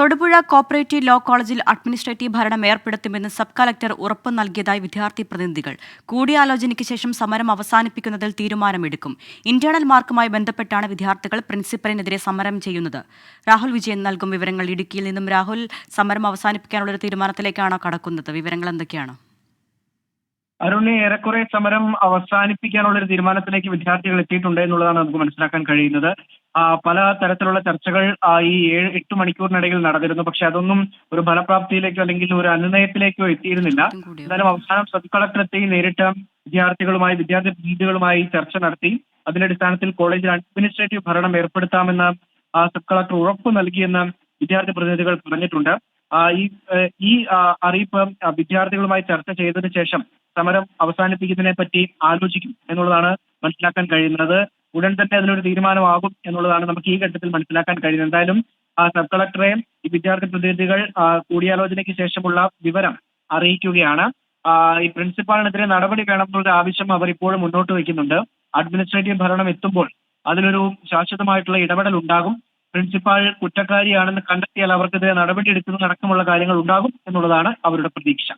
Thodupuzha cooperative law കോളേജിൽ administrative ഭരണം ഏർപ്പെടുത്തുമെന്ന് സബ് കളക്ടർ ഉറപ്പ് നൽകിയതായി വിദ്യാർത്ഥി പ്രതിനിധികൾ. കൂടിയാലോചനയ്ക്ക് ശേഷം സമരം അവസാനിപ്പിക്കുന്നതിൽ തീരുമാനമെടുക്കും. ഇന്റേണൽ മാർക്കുമായി ബന്ധപ്പെട്ടാണ് വിദ്യാർത്ഥികൾ പ്രിൻസിപ്പലിനെതിരെ സമരം ചെയ്യുന്നത്. രാഹുൽ വിജയൻ നൽകും വിവരങ്ങൾ. ഇടുക്കിയിൽ നിന്നും രാഹുൽ സമരം അവസാനിപ്പിക്കാനുള്ള ഒരു തീരുമാനത്തിലേക്കാണോ കടക്കുന്നത്? വിവരങ്ങൾ എന്തൊക്കെയാണ്? അരുണി ഏറെക്കുറെ സമരം അവസാനിപ്പിക്കാനുള്ള ഒരു തീരുമാനത്തിലേക്ക് വിദ്യാർത്ഥികൾ എത്തിയിട്ടുണ്ട് എന്നുള്ളതാണ് നമുക്ക് മനസ്സിലാക്കാൻ കഴിയുന്നത്. പല തരത്തിലുള്ള ചർച്ചകൾ ഈ ഏഴ് എട്ട് മണിക്കൂറിനിടയിൽ നടന്നിരുന്നു. പക്ഷെ അതൊന്നും ഒരു ഫലപ്രാപ്തിയിലേക്കോ അല്ലെങ്കിൽ ഒരു അനുനയത്തിലേക്കോ എത്തിയിരുന്നില്ല. എന്നാലും എന്തായാലും അവസാനം സബ് കളക്ടർ എത്തി നേരിട്ട് വിദ്യാർത്ഥികളുമായി വിദ്യാർത്ഥി പ്രതിനിധികളുമായി ചർച്ച നടത്തി. അതിന്റെ അടിസ്ഥാനത്തിൽ കോളേജിൽ അഡ്മിനിസ്ട്രേറ്റീവ് ഭരണം ഏർപ്പെടുത്താമെന്ന് സബ് കളക്ടർ ഉറപ്പ് നൽകിയെന്ന് വിദ്യാർത്ഥി പ്രതിനിധികൾ പറഞ്ഞിട്ടുണ്ട്. ഈ ഈ അറിയിപ്പ് വിദ്യാർത്ഥികളുമായി ചർച്ച ചെയ്തതിനു ശേഷം സമരം അവസാനിപ്പിക്കുന്നതിനെ പറ്റി ആലോചിക്കും എന്നുള്ളതാണ് മനസ്സിലാക്കാൻ കഴിയുന്നത്. ഉടൻ തന്നെ അതിനൊരു തീരുമാനമാകും എന്നുള്ളതാണ് നമുക്ക് ഈ ഘട്ടത്തിൽ മനസ്സിലാക്കാൻ കഴിയുന്നത്. എന്തായാലും സബ് കളക്ടറെ ഈ വിദ്യാർത്ഥി പ്രതിനിധികൾ കൂടിയാലോചനയ്ക്ക് ശേഷമുള്ള വിവരം അറിയിക്കുകയാണ്. ഈ പ്രിൻസിപ്പാളിനെതിരെ നടപടി വേണമെന്നുള്ള ആവശ്യം അവർ ഇപ്പോഴും മുന്നോട്ട് വയ്ക്കുന്നുണ്ട്. അഡ്മിനിസ്ട്രേറ്റീവ് ഭരണം എത്തുമ്പോൾ അതിനൊരു ശാശ്വതമായിട്ടുള്ള ഇടപെടൽ ഉണ്ടാകും പ്രിൻസിപ്പാൾ കുറ്റക്കാരിയാണെന്ന് കണ്ടെത്തിയാൽ അവർക്കെതിരെ നടപടി എടുക്കുന്നതടക്കമുള്ള കാര്യങ്ങൾ ഉണ്ടാകും എന്നുള്ളതാണ് അവരുടെ പ്രതീക്ഷ.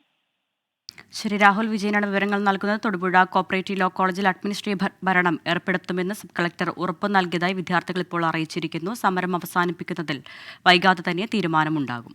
ശരി രാഹുൽ വിജയനാണ് വിവരങ്ങൾ നൽകുന്നത്. തൊടുപുഴ കോപ്പറേറ്റീവ് ലോ കോളേജിൽ അഡ്മിനിസ്ട്രേറ്റീവ് ഭരണം ഏർപ്പെടുത്തുമെന്ന് സബ് കളക്ടർ ഉറപ്പ് നൽകിയതായി വിദ്യാർത്ഥികൾ ഇപ്പോൾ അറിയിച്ചിരിക്കുന്നു. സമരം അവസാനിപ്പിക്കുന്നതിൽ വൈകാതെ തന്നെ തീരുമാനമുണ്ടാകും.